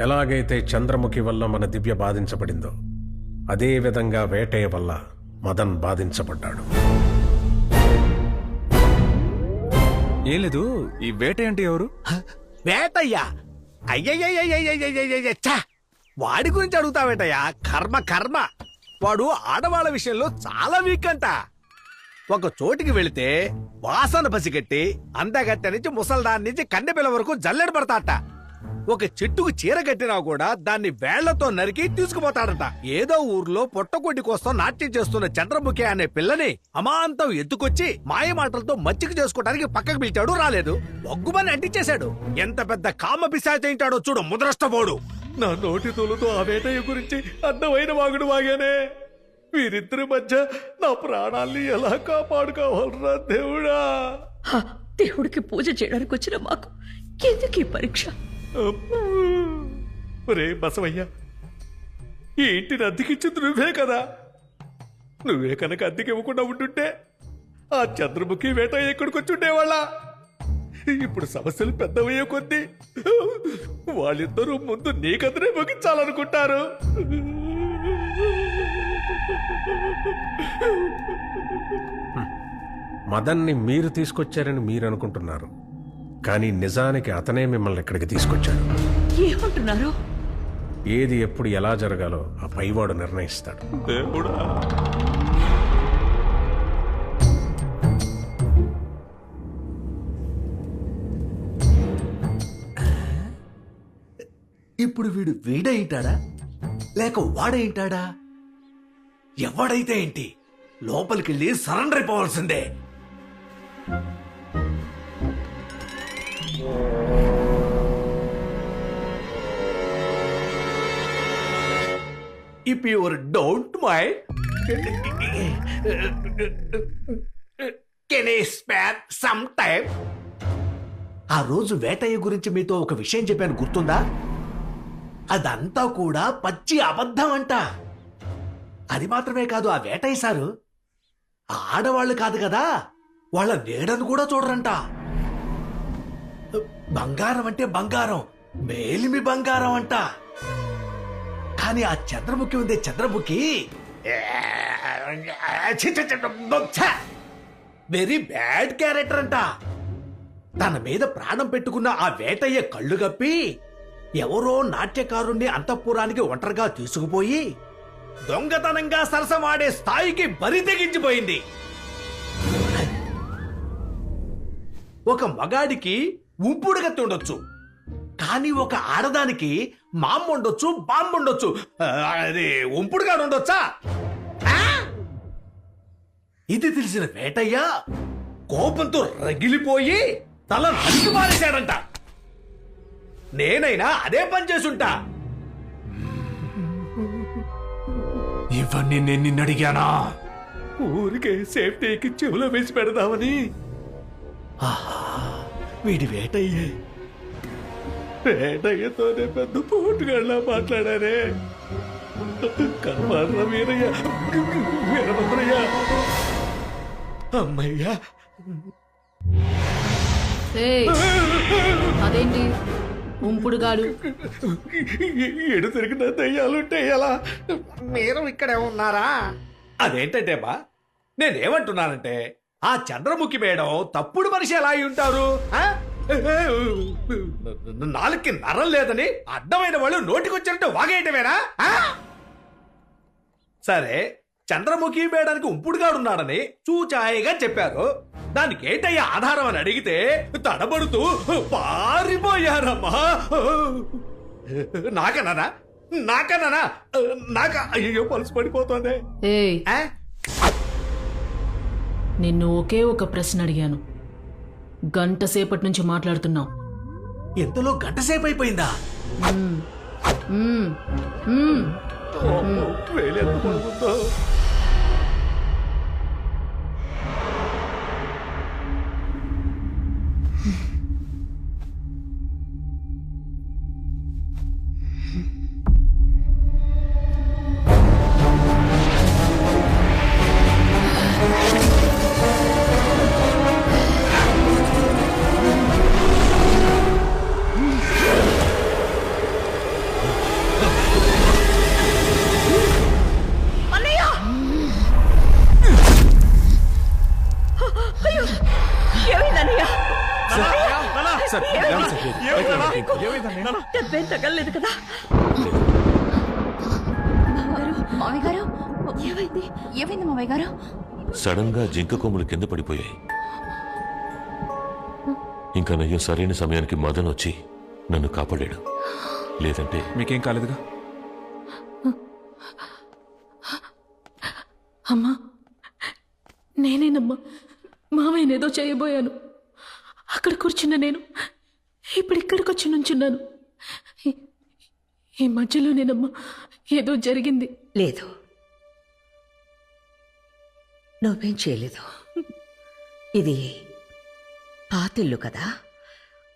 ఎలాగైతే చంద్రముఖి వల్ల మన దివ్య బాధించబడిందో అదేవిధంగా వేటయ్య వల్ల మదన్ బాధించబడ్డాడు. ఏం లేదు ఈ వేట అంటే ఎవరు? వాడి గురించి అడుగుతా వేటయ్యా! కర్మ కర్మ వాడు ఆడవాళ్ళ విషయంలో చాలా వీక్ అంట ఒక చోటికి వెళితే వాసన పసిగట్టి అందగట్టె నుంచి ముసల్దాన్ నుంచి కన్నెపిల్ల వరకు జల్లెడ పడతాట ఒక చెట్టుకు చీర కట్టినా కూడా దాన్ని వేళ్ళతో నరికి తీసుకుపోతాడట. ఏదో ఊర్లో పొట్టకొడ్డి కోసం నాట్యం చేస్తున్న చంద్రముఖి అనే పిల్లని అమాంతం ఎత్తుకొచ్చి మాయ మాటలతో మచ్చిక చేసుకోవడానికి పక్కకు పిలిచాడు రాలేదు. ఒగ్గుమని అంటించేశాడు. ఎంత పెద్ద కామ పిశాచయింటాడో చూడు ముద్రష్టపోడు. నా నోటి తోలుతో ఆ వేటయ్య గురించి అన్నమైన వాగుడు వాగానే. వీరిద్దరి మధ్య నా ప్రాణాల్ని ఎలా కాపాడుకోవాలరా దేవుడా? దేవుడికి పూజ చేయడానికి వచ్చిన మాకు. ఎందుకు ఈ పరీక్ష? రే బసవయ్య ఈ ఇంటిని అద్దెకిచ్చింది నువ్వే కదా. నువ్వే కనుక అద్దెకి ఇవ్వకుండా ఉంటుంటే ఆ చంద్రముఖి వేట ఎక్కడికి వచ్చి ఇప్పుడు సమస్యలు పెద్దవయ్యే కొద్దీ వాళ్ళిద్దరూ ముందు నీకదనే ముగించాలనుకుంటారు. మదన్ని మీరు తీసుకొచ్చారని మీరు అనుకుంటున్నారు కానీ నిజానికి అతనే మిమ్మల్ని ఇక్కడికి తీసుకొచ్చాడు. ఏమంటున్నారు? ఏది ఎప్పుడు ఎలా జరగాలో ఆ పైవాడు నిర్ణయిస్తాడు. దేవుడా. ఇప్పుడు వీడు వీడైంటాడా? లేక వాడైంటాడా? ఎవడైతే ఏంటి? లోపలికెళ్ళి సరెండర్ అయిపోవాల్సిందే. If you don't mind, can I spare some time? ఆ రోజు వేటయ్య గురించి మీతో ఒక విషయం చెప్పాను గుర్తుందా? అదంతా కూడా పచ్చి అబద్ధం అంట. అది మాత్రమే కాదు ఆ వేటయ్య సారు ఆడవాళ్ళు కాదు కదా వాళ్ళ నీడను కూడా చూడరంట. బంగారం అంటే బంగారం. మేలిమి బంగారం అంట. కానీ ఆ చంద్రముఖి ఉందే చంద్రముఖి. వెరీ బ్యాడ్ క్యారెక్టర్ అంట. తన మీద ప్రాణం పెట్టుకున్న ఆ వేటయ్య కళ్ళు కప్పి ఎవరో నాట్యకారుణ్ణి అంతఃపురానికి ఒంటరిగా తీసుకుపోయి దొంగతనంగా సరసమాడే స్థాయికి బరి తెగించిపోయింది. ఒక మగాడికి ఉంపుడు ఉండొచ్చు కానీ ఒక ఆడదానికి మామ్ ఉండొచ్చు బాంబు ఉండొచ్చు అది ఉంపుడుగా ఉండొచ్చా ఇది తెలిసిన వేటయ్య కోపంతో రగిలిపోయి తల నరికి మారేశాడంట. నేనైనా అదే పని చేసుంటా. ఇవన్నీ నేను నిన్ను అడిగానా ఊరికే సేఫ్టీకి చెవులో వేసి పెడదామని. ఆహా. వీడి వేటయ్యే. వేటయ్యతోనే పెద్ద పోటుగాళ్ళ మాట్లాడారే. కర్మార వీరయ్య. వీరభద్రయ్య. అమ్మయ్యా. ఏయ్, అదేంటి? ఉంపుడుగాడు. ఎడు తిరిగిన దయ్యాలుంటే ఎలా? మీరు ఇక్కడే ఉన్నారా? అదేంటంటే బా నేనేమంటున్నానంటే ఆ చంద్రముఖి మేడం తప్పుడు మనిషి ఎలా అయి ఉంటారు? ఆ? నాలుగుకి నరం లేదని అడ్డమైన వాళ్ళు నోటికొచ్చినట్టు వాగేయటమేనా? ఆ? సరే చంద్రముఖి మేడానికి ఉంపుడుగాడున్నాడని చూచాయిగా చెప్పారు. దానికి ఏంటయ్యా ఆధారం అని అడిగితే తడబడుతూ పారిపోయారమ్మా. నాకన్నానా? నాకన్నానా? నాక అయ్యో పలుసు పడిపోతుంది. ఏయ్ ఆ? నిన్ను ఒకే ఒక ప్రశ్న అడిగాను. గంట సేపటి నుంచి మాట్లాడుతున్నావు. ఎంతలో గంట సేపు అయిపోయిందా మ్మ్, మ్మ్. వేలెంత పొడుగుందో. సడన్గా జింక కొమ్ములు కింద పడిపోయాయి. ఇంకా నయ్యం సరైన సమయానికి మదన్ వచ్చి నన్ను కాపాడాడు. లేదంటే మీకేం కాలేదుగా? అమ్మా నేనేనమ్మా మావయ్యనేదో చేయబోయాను. అక్కడ కూర్చున్న నేను ఇప్పుడు ఇక్కడికి వచ్చి నుంచున్నాను. ఈ- ఈ మధ్యలోనేనమ్మా ఏదో జరిగింది. లేదు. నువ్వేం చేయలేదు. ఇది పాతిల్లు కదా?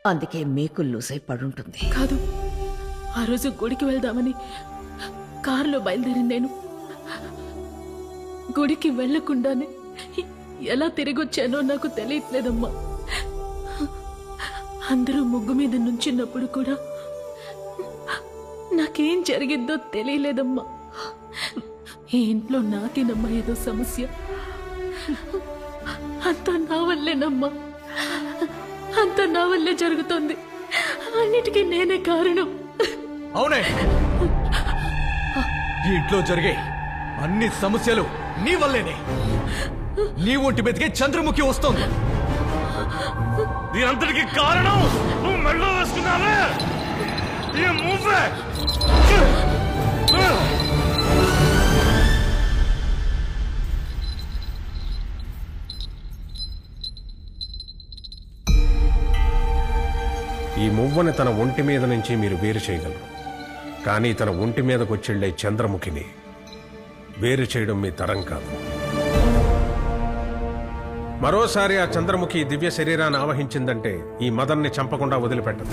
అందుకే మీకు లూజ్ అయి పడుంటుంది. కాదు ఆ రోజు గుడికి వెళ్దామని కారులో బయలుదేరింది నేను. గుడికి వెళ్ళకుండానే ఎలా తిరిగొచ్చానో నాకు తెలియట్లేదమ్మా. అందరూ ముగ్గు మీద నుంచున్నప్పుడు కూడా నాకేం జరిగిందో తెలియలేదమ్మా. ఈ ఇంట్లో నాకేనమ్మా ఏదో సమస్య. అంతా నా వల్లేనమ్మా. అంతా నా వల్లే జరుగుతోంది. అన్నిటికీ నేనే కారణం. అవునే. ఈ ఇంట్లో జరిగే అన్ని సమస్యలు నీ వల్లేనే. నీ ఒంటి మీదకే చంద్రముఖి వస్తోంది. దీనంతటికి కారణం నువ్వు మెడలో వేసుకున్నావే. ఈ మూవే ఈ మువ్వని తన ఒంటి మీద నుంచి మీరు వేరు చేయగలరు. కానీ తన ఒంటి మీదకు వచ్చెళ్ళే చంద్రముఖిని వేరు చేయడం మీ తరం కాదు. మరోసారి ఆ చంద్రముఖి దివ్య శరీరాన్ని ఆవహించిందంటే ఈ మదన్ని చంపకుండా వదిలిపెట్టదు.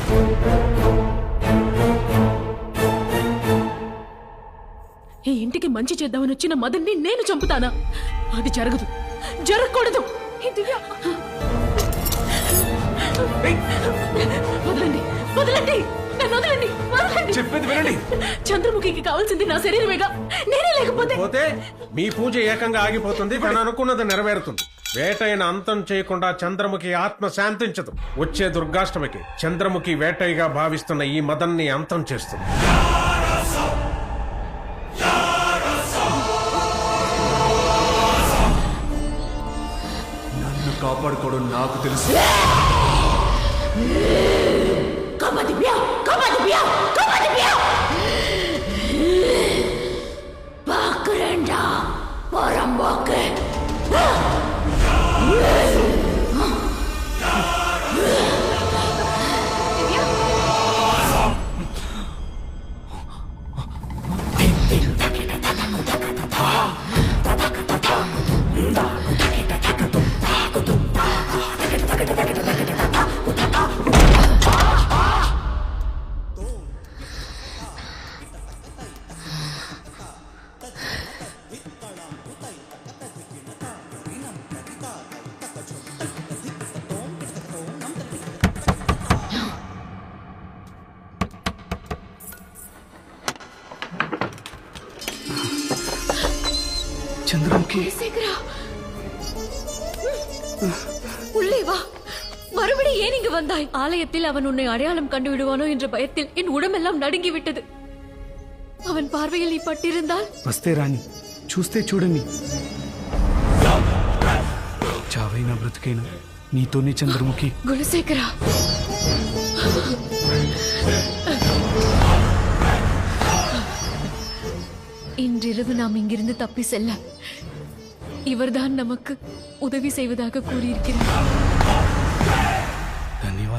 ఈ ఇంటికి మంచి చేద్దామని వచ్చిన మదన్ని నేను చంపుతానా? అది జరగదు. జరగకూడదు. వదలండి వదలండి నన్ను వదలండి వదలండి. చెప్పేది వినండి. చంద్రముఖికి కావాల్సింది నా శరీరమేగా? నేనే లేకపోతే పోతే మీ పూజ ఏకంగా ఆగిపోతుంది తను అనుకున్నది నెరవేరుతుంది. వేటైన అంతం చేయకుండా చంద్రముఖి ఆత్మ శాంతించదు. వచ్చే దుర్గాష్టమికి చంద్రముఖి వేటైగా భావిస్తున్న ఈ మదన్ని అంతం చేస్తుంది. నన్ను కాపాడుకోవడం నాకు తెలుసు. Yeah. வந்தாய் ஆலயத்தில் அவன் உன்னை அடையாளம் கண்டு விடுவானோ என்ற பயத்தில் என் உடம்பெல்லாம் நடுங்கி விட்டது அவன் பார்வையில் நீ பட்டிருந்தால் వస్తే రాని చూస్తే చూడండి చావైనా బ్రతికైనా నీతోనే చంద్రముఖి குணசேகரா இன்றிரவு நாம் இங்கிருந்து தப்பி செல்ல இவர்தான் நமக்கு உதவி செய்வதாக கூறியிருக்கிறார்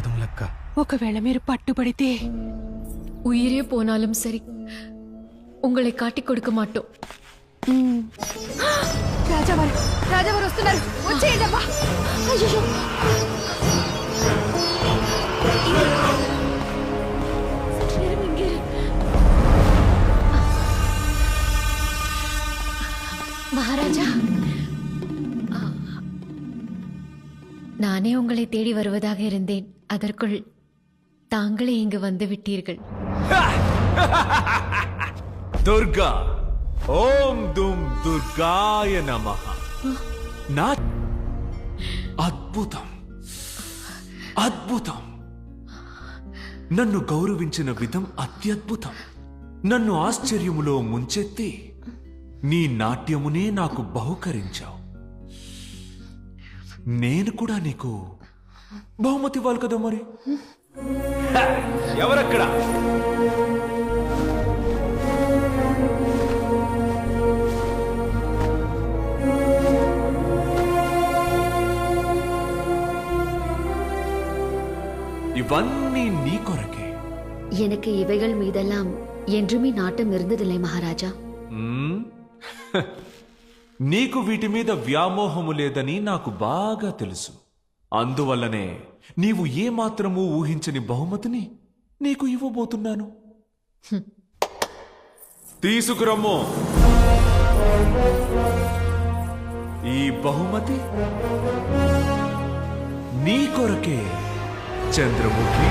ధన్యవాదములక్క ఒకవేళ మీరు పట్టుబడితే உயிரே போனாலும் சரி உங்களை காட்டிக் கொடுக்க மாட்டோம் రాజావారు రాజావారు వస్తున్నారు వచ్చేయండి అబ్బా అయ్యో மகாராஜா நானே உங்களை தேடி வருவதாக இருந்தேன் அதற்குள் தாங்களே இங்கு வந்து விட்டீர்கள் దుర్గా ఓం దుమ్ దుర్గాయ నమ నా అద్భుతం అద్భుతం నన్ను గౌరవించిన విధం అత్యద్భుతం నన్ను ఆశ్చర్యములో ముంచెత్తి నీ నాట్యమునే నాకు బహుకరించావు నేను కూడా నీకు బహుమతి ఇవ్వాలి కదా మరి హ! ఎవరక్కడ இவன்னி நீ கொரக்கே எனக்கு இவைகள் மீதெல்லாம் என்றுமே நாட்டம் இருந்ததில்லை மகாராஜா మ్మ్. నీకు వీటి మీద వ్యామోహము లేదని నాకు బాగా తెలుసు అందువల్లనే నీవు ఏమాత్రమూ ఊహించని బహుమతిని నీకు ఇవ్వబోతున్నాను. తీసుకురమ్ము. ఈ బహుమతి నీ కొరకే చంద్రముఖి.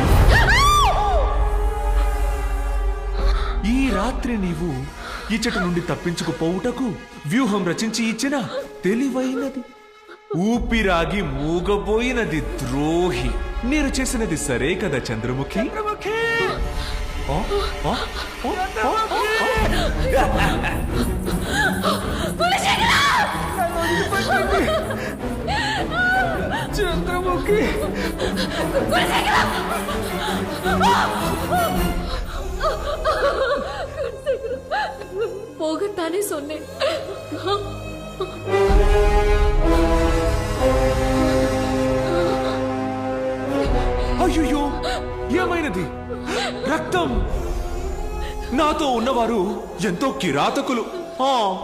ఈ రాత్రి నీవు ఇచ్చటి నుండి తప్పించుకుపోవుటకు వ్యూహం రచించి ఇచ్చిన తెలివైనది. ఊపిరాగి మూగబోయినది ద్రోహి మీరు చేసినది సరే కదా చంద్రముఖి ఆ, ఆ, ఆ, ఆ, ఆ. చంద్రముఖి போகத்தானே சொன்னேன் అయ్యో ఏమైనది? రక్తం. నాతో ఉన్నవారు ఎంతో కిరాతకులు. ఆ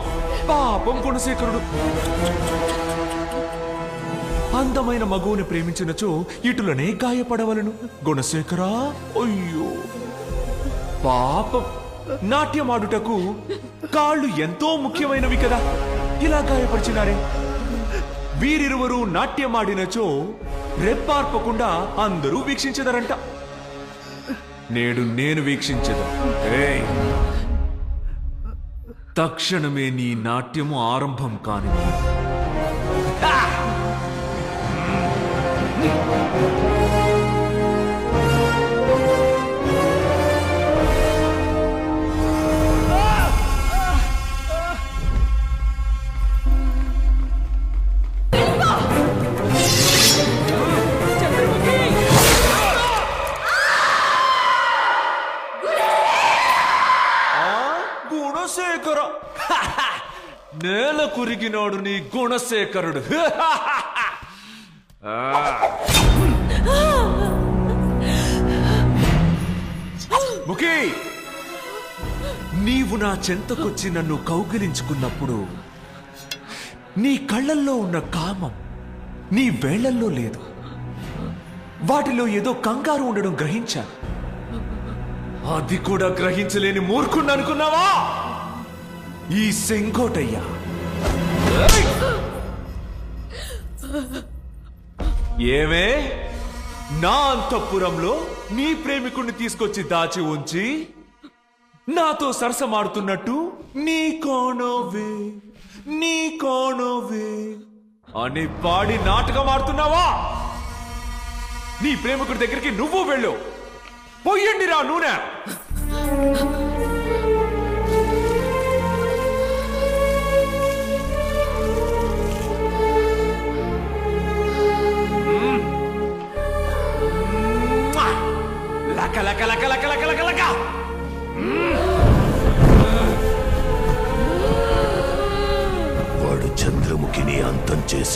పాపం గుణశేఖరుడు. అందమైన మగువుని ప్రేమించినచో ఇటులనే గాయపడవలను. గుణశేఖరా అయ్యో. పాపం. నాట్యమాడుటకు కాళ్ళు ఎంతో ముఖ్యమైనవి కదా. ఇలా గాయపరిచినారే. వీరిరువరు నాట్యమాడినచో రెప్పార్పకుండా అందరూ వీక్షించదరంట. నేడు నేను వీక్షించదు తక్షణమే నీ నాట్యము ఆరంభం కాని నేల కురిగినోడు నీ గుణశేఖరుడు. ముఖి నీవు నా చెంతకొచ్చి నన్ను కౌగిలించుకున్నప్పుడు నీ కళ్ళల్లో ఉన్న కామం నీ వేళ్ళల్లో లేదు. వాటిలో ఏదో కంగారు ఉండడం గ్రహించాను. అది కూడా గ్రహించలేని మూర్ఖుణ్ణి అనుకున్నావా? ఈ సెంకోటయ్య. ఏమే? నా అంతఃపురంలో నీ ప్రేమికుణ్ణి తీసుకొచ్చి దాచి ఉంచి నాతో సరసమాడుతున్నట్టు నీ కోణోవే నీ కోణోవే. అని పాడి నాటకం ఆడుతున్నావా? నీ ప్రేమికుడి దగ్గరికి నువ్వు వెళ్ళు. పొయ్యండి రా నూనె.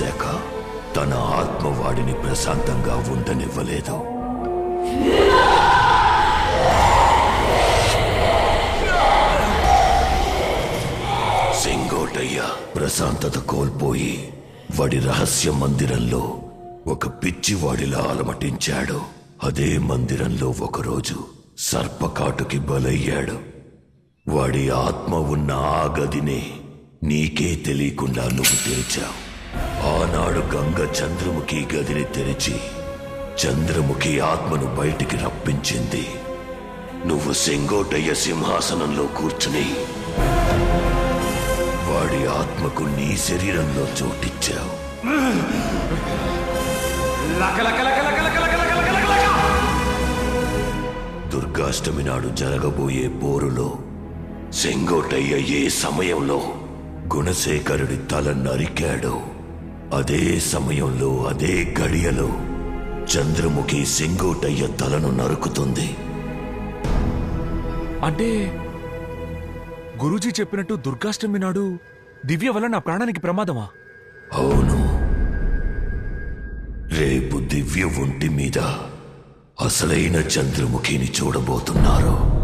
చేశాక తన ఆత్మ వాడిని ప్రశాంతంగా ఉండనివ్వలేదు. సింగోటయ్య ప్రశాంతత కోల్పోయి వాడి రహస్య మందిరంలో ఒక పిచ్చివాడిలా అలమటించాడు. అదే మందిరంలో ఒకరోజు సర్పకాటుకి బలయ్యాడు. వాడి ఆత్మ ఉన్న ఆ గదిని నీకే తెలియకుండా నువ్వు తెరిచావు. ఆనాడు గంగ చంద్రముఖి గదిని తెరిచి చంద్రముఖి ఆత్మను బయటికి రప్పించింది. నువ్వు సెంగోటయ్య సింహాసనంలో కూర్చుని వాడి ఆత్మకు నీ శరీరంలో చోటిచ్చావు. దుర్గాష్టమి నాడు జరగబోయే పోరులో సెంగోటయ్య ఏ సమయంలో గుణశేఖరుడి తల నరికాడో? అదే సమయంలో అదే గడియలో చంద్రముఖి సెంగోటయ్య తలను నరుకుతుంది. అంటే గురూజీ చెప్పినట్టు దుర్గాష్టమి నాడు దివ్య వల్ల నా ప్రాణానికి ప్రమాదమా? అవును. రేపు దివ్య ఒంటి మీద అసలైన చంద్రముఖిని చూడబోతున్నారు.